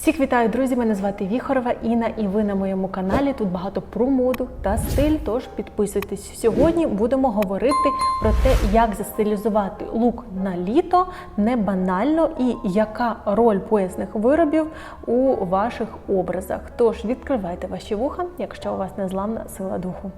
Всіх вітаю, друзі! Мене звати Віхорова Інна, і ви на моєму каналі. Тут багато про моду та стиль. Тож підписуйтесь. Сьогодні будемо говорити про те, як застилізувати лук на літо не банально і яка роль поясних виробів у ваших образах. Тож відкривайте ваші вуха, якщо у вас незламна сила духу.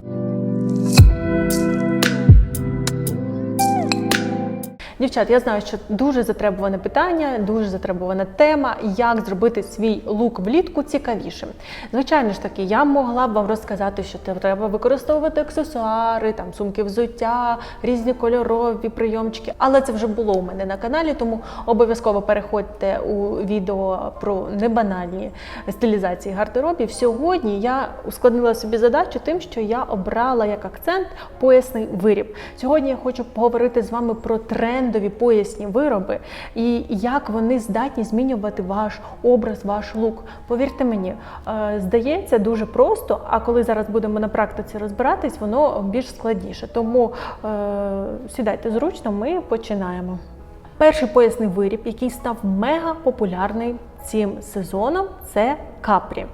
Дівчат, я знаю, що дуже затребуване питання, дуже затребувана тема, як зробити свій лук влітку цікавішим. Звичайно ж таки, я могла б вам розказати, що треба використовувати аксесуари, там сумки взуття, різні кольорові прийомчики, але це вже було у мене на каналі, тому обов'язково переходьте у відео про небанальні стилізації гардеробів. Сьогодні я ускладнила собі задачу тим, що я обрала як акцент поясний виріб. Сьогодні я хочу поговорити з вами про трендові поясні вироби і як вони здатні змінювати ваш образ, ваш лук. Повірте мені, е, здається дуже просто, а коли зараз будемо на практиці розбиратись, воно більш складніше. Тому е, сідайте зручно, ми починаємо. Перший поясний виріб, який став мега популярний цим сезоном, це капрі.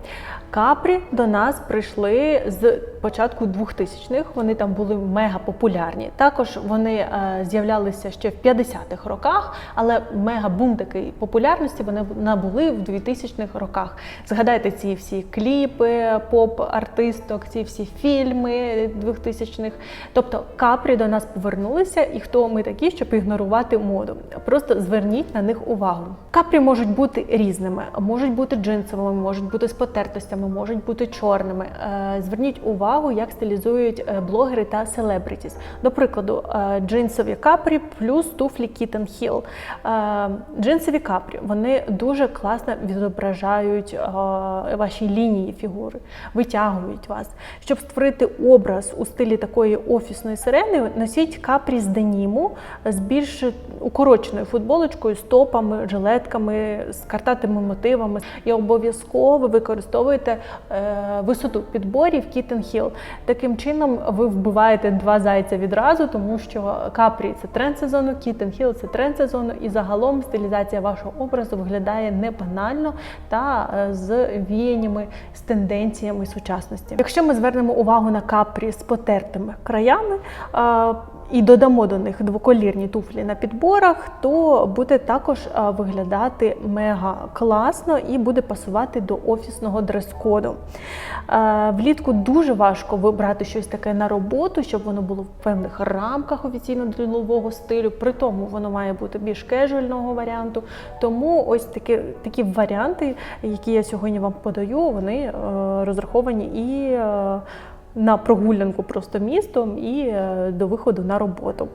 Капрі до нас прийшли з початку 2000-х, Вони там були мега популярні. Також вони е, з'являлися ще в 50-х роках, але мега бум такий популярності вони набули в 2000-х роках. Згадайте ці всі кліпи, поп-артисток, ці всі фільми 2000-х. Тобто капрі до нас повернулися, і хто ми такі, щоб ігнорувати моду. Просто зверніть на них увагу. Капрі можуть бути різними, можуть бути джинсовими, можуть бути з потертостями, можуть бути чорними. Е, Зверніть увагу, як стилізують е, блогери та селебритіс. До прикладу, е, джинсові капрі плюс туфлі Kitten. Е, Джинсові капрі вони дуже класно відображають ваші лінії фігури, витягують вас. Щоб створити образ у стилі такої офісної сирени, носіть капрі з деніму з більш укороченою футболочкою, стопами, жилетками, з картатими мотивами. І обов'язково використовуйте е, висоту підборів Kitten Hill. Таким чином ви вбиваєте два зайця відразу, тому що капрі це тренд сезону, Kitten Hill це тренд сезону, і загалом стилізація вашого образу виглядає не банально та е, з віяннями, з тенденціями сучасності. Якщо ми звернемо увагу на капрі з потертими краями. Е, і додамо до них двоколірні туфлі на підборах, то буде також виглядати мега класно і буде пасувати до офісного дрес-коду. Е, Влітку дуже важко вибрати щось таке на роботу, щоб воно було в певних рамках офіційно ділового стилю. При тому воно має бути більш кежуального варіанту. Тому ось такі, такі варіанти, які я сьогодні вам подаю, вони е, розраховані і. На прогулянку просто містом і е, до виходу на роботу.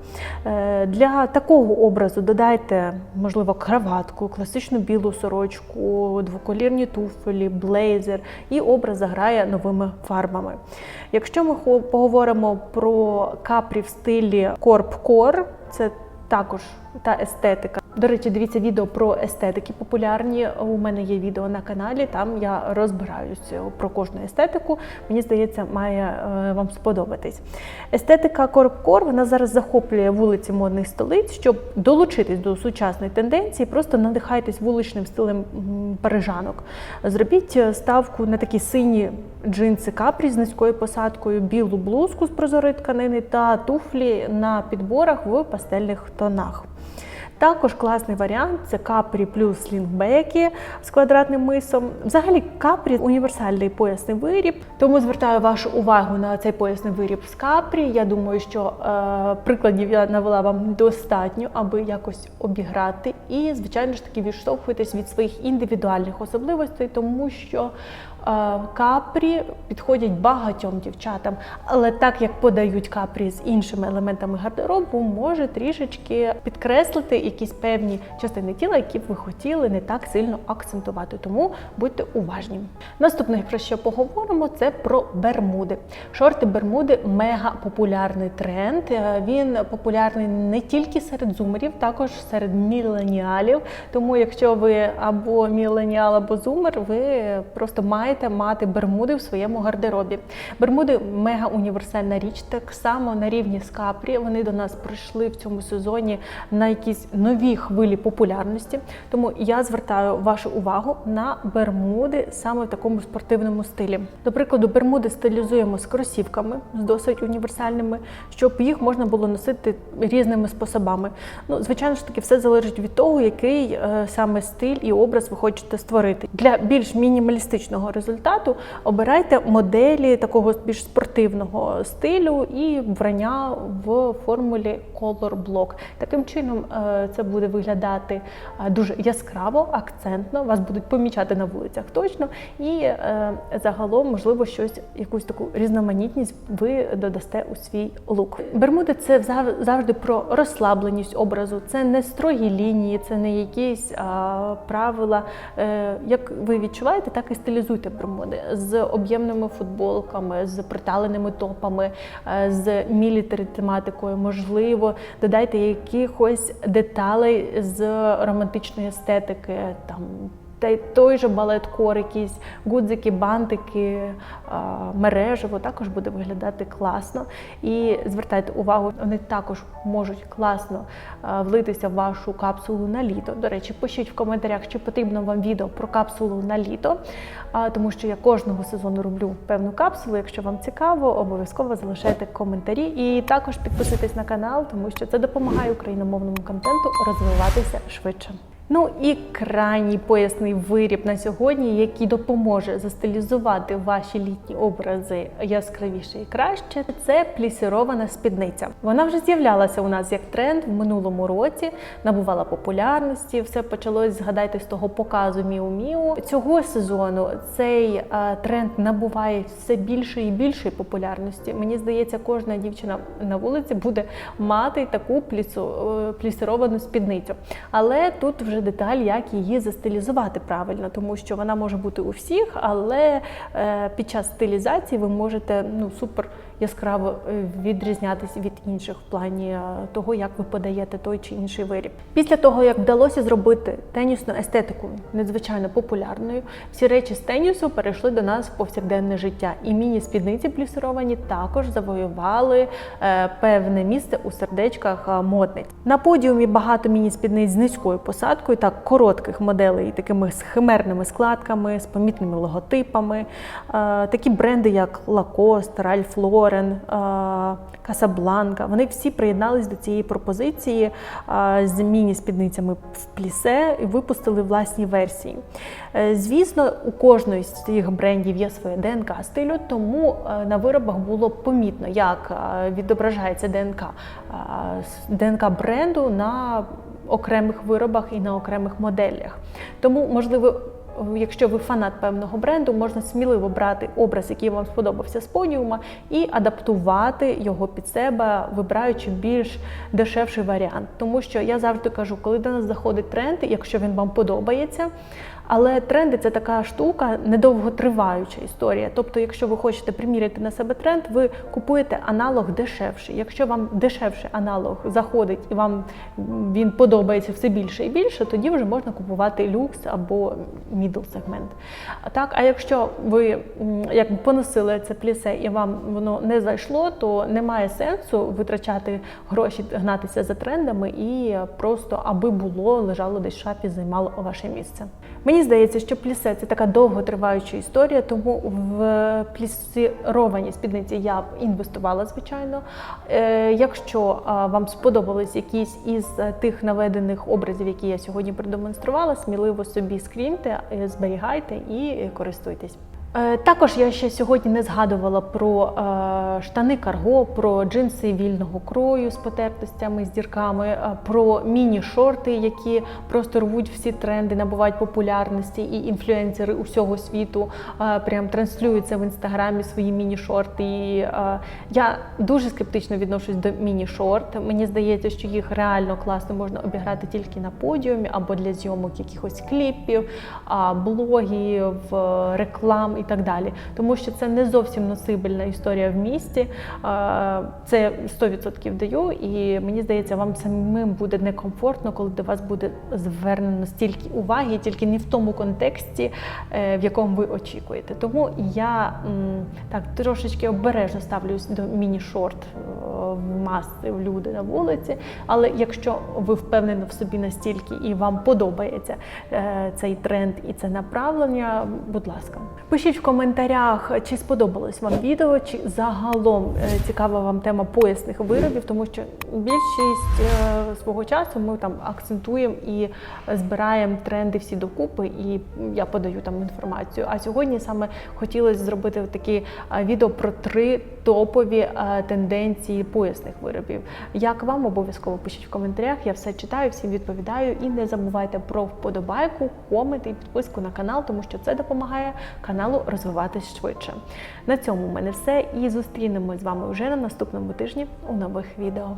Е, Для такого образу додайте, можливо, краватку, класичну білу сорочку, двоколірні туфлі, блейзер, і образ заграє новими фарбами. Якщо ми поговоримо про капрі в стилі корп-кор, це також та естетика. До речі, дивіться відео про естетики популярні. У мене є відео на каналі. Там я розбираюся про кожну естетику. Мені здається, має е, вам сподобатись. Естетика корпкор вона зараз захоплює вулиці модних столиць, щоб долучитись до сучасної тенденції. Просто надихайтесь вуличним стилем парижанок. Зробіть е, ставку на такі сині джинси капрі з низькою посадкою, білу блузку з прозорої тканини та туфлі на підборах в пастельних тонах. Також класний варіант це капрі плюс слінгбеки з квадратним мисом. Взагалі, капрі універсальний поясний виріб. Тому звертаю вашу увагу на цей поясний виріб з капрі. Я думаю, що е, прикладів я навела вам достатньо, аби якось обіграти. І, звичайно ж таки, відштовхуйтесь від своїх індивідуальних особливостей, тому що капрі підходять багатьом дівчатам. Але так як подають капрі з іншими елементами гардеробу, може трішечки підкреслити якісь певні частини тіла, які б ви хотіли не так сильно акцентувати. Тому будьте уважні. Наступне, про що поговоримо, це про бермуди. Шорти бермуди мега популярний тренд. Е, Він популярний не тільки серед зумерів, також серед міленіалів. Тому, якщо ви або міленіал, або зумер, ви просто маєте маєте мати бермуди в своєму гардеробі. Бермуди мега універсальна річ, так само на рівні з капрі. Вони до нас прийшли в цьому сезоні на якісь нові хвилі популярності. Тому я звертаю вашу увагу на бермуди саме в такому спортивному стилі. До прикладу, бермуди стилізуємо з кросівками, з досить універсальними, щоб їх можна було носити різними способами. Ну, звичайно ж таки, все залежить від того, який е, саме стиль і образ ви хочете створити. Для більш мінімалістичного результату обирайте моделі такого більш спортивного стилю і вбрання в формулі Color Block. Таким чином е, це буде виглядати е, дуже яскраво, акцентно. Вас будуть помічати на вулицях точно, і е, загалом, можливо, щось, якусь таку різноманітність ви додасте у свій лук. Бермуди це завжди про розслабленість образу. Це не строгі лінії, це не якісь правила. Як ви відчуваєте, так і стилізуйте бермуди з об'ємними футболками, з приталеними топами, е, з мілітарі тематикою. Можливо, додайте якихось деталей з романтичної естетики. Там та той же балет-кор, якісь гудзики, бантики, мережево також буде виглядати класно. І звертайте увагу, вони також можуть класно влитися в вашу капсулу на літо. До речі, пишіть в коментарях, чи потрібно вам відео про капсулу на літо, тому що я кожного сезону роблю певну капсулу. Якщо вам цікаво, обов'язково залишайте коментарі. І також підписуйтесь на канал, тому що це допомагає україномовному контенту розвиватися швидше. Ну і крайній поясний виріб на сьогодні, який допоможе застилізувати ваші літні образи яскравіше і краще, це плісірована спідниця. Вона вже з'являлася у нас як тренд в минулому році, набувала популярності. Все почалось, згадайте, з того показу Міу Міу. Цього сезону цей тренд набуває все більше і більшої популярності. Мені здається, кожна дівчина на вулиці буде мати таку плісу, е, плісировану спідницю. Але тут вже деталь, як її застилізувати правильно, тому що вона може бути у всіх, але е, під час стилізації ви можете ну супер яскраво е, відрізнятися від інших в плані е, того, як ви подаєте той чи інший виріб. Після того, як вдалося зробити тенісну естетику надзвичайно популярною, всі речі з тенісу перейшли до нас в повсякденне життя. І міні-спідниці плюсировані також завоювали е, певне місце у сердечках модниць. На подіумі багато міні-спідниць з низькою посадкою, так коротких моделей, такими з складками, з помітними логотипами. Такі бренди, як Lacoste, Ralph Lauren, е, Casablanca, вони всі приєднались до цієї пропозиції е, з міні-спідницями в плісе і випустили власні версії. Е, Звісно, у кожної з цих брендів є своє ДНК стилю, тому на виробах було помітно, як відображається ДНК ДНК бренду на окремих виробах і на окремих моделях. Тому, можливо, Якщо ви фанат певного бренду, можна сміливо брати образ, який вам сподобався з подіума, і адаптувати його під себе, вибираючи більш дешевший варіант. Тому що я завжди кажу, коли до нас заходить тренд, якщо він вам подобається, але тренди це така штука недовготриваюча історія. Тобто, якщо ви хочете приміряти на себе тренд, ви купуєте аналог дешевший. Якщо вам дешевший аналог заходить і вам він подобається все більше і більше, тоді вже можна купувати люкс або мідл сегмент. Так, а якщо ви як поносили це плісе і вам воно не зайшло, то немає сенсу витрачати гроші, гнатися за трендами і просто аби було лежало десь в шафі, займало ваше місце. Мені здається, що плісе це така довготриваюча історія, тому в плісировані спідниці я б інвестувала, звичайно. Е, якщо вам сподобались якісь із тих наведених образів, які я сьогодні продемонструвала, сміливо собі скріньте, е, зберігайте і користуйтесь. Е, Також я ще сьогодні не згадувала про е, штани карго, про джинси вільного крою з потертостями, з дірками, е, про міні-шорти, які просто рвуть всі тренди, набувають популярності, і інфлюенсери усього світу прям транслюються в інстаграмі свої міні-шорти. Я дуже скептично відношусь до міні-шорт. Мені здається, що їх реально класно можна обіграти тільки на подіумі або для зйомок якихось кліпів, блогів, реклам так далі. Тому що це не зовсім носибельна історія в місті. Е, Це 100% даю, і мені здається, вам самим буде некомфортно, коли до вас буде звернено стільки уваги, тільки не в тому контексті, е, в якому ви очікуєте. Тому я так трошечки обережно ставлюсь до міні-шорт е, в маси в люди на вулиці. Але якщо ви впевнені в собі настільки і вам подобається цей тренд і це направлення, будь ласка, пишіть в коментарях, чи сподобалось вам відео, чи загалом е, цікава вам тема поясних виробів, тому що більшість е, свого часу ми там акцентуємо і збираємо тренди всі докупи, і я подаю там інформацію. А сьогодні саме хотілося зробити такі е, відео про три топові тенденції поясних виробів. Як вам обов'язково пишіть в коментарях, я все читаю, всім відповідаю. І не забувайте про вподобайку, комент і підписку на канал, тому що це допомагає каналу розвиватись швидше. На цьому в мене все. І зустрінемось з вами вже на наступному тижні у нових відео.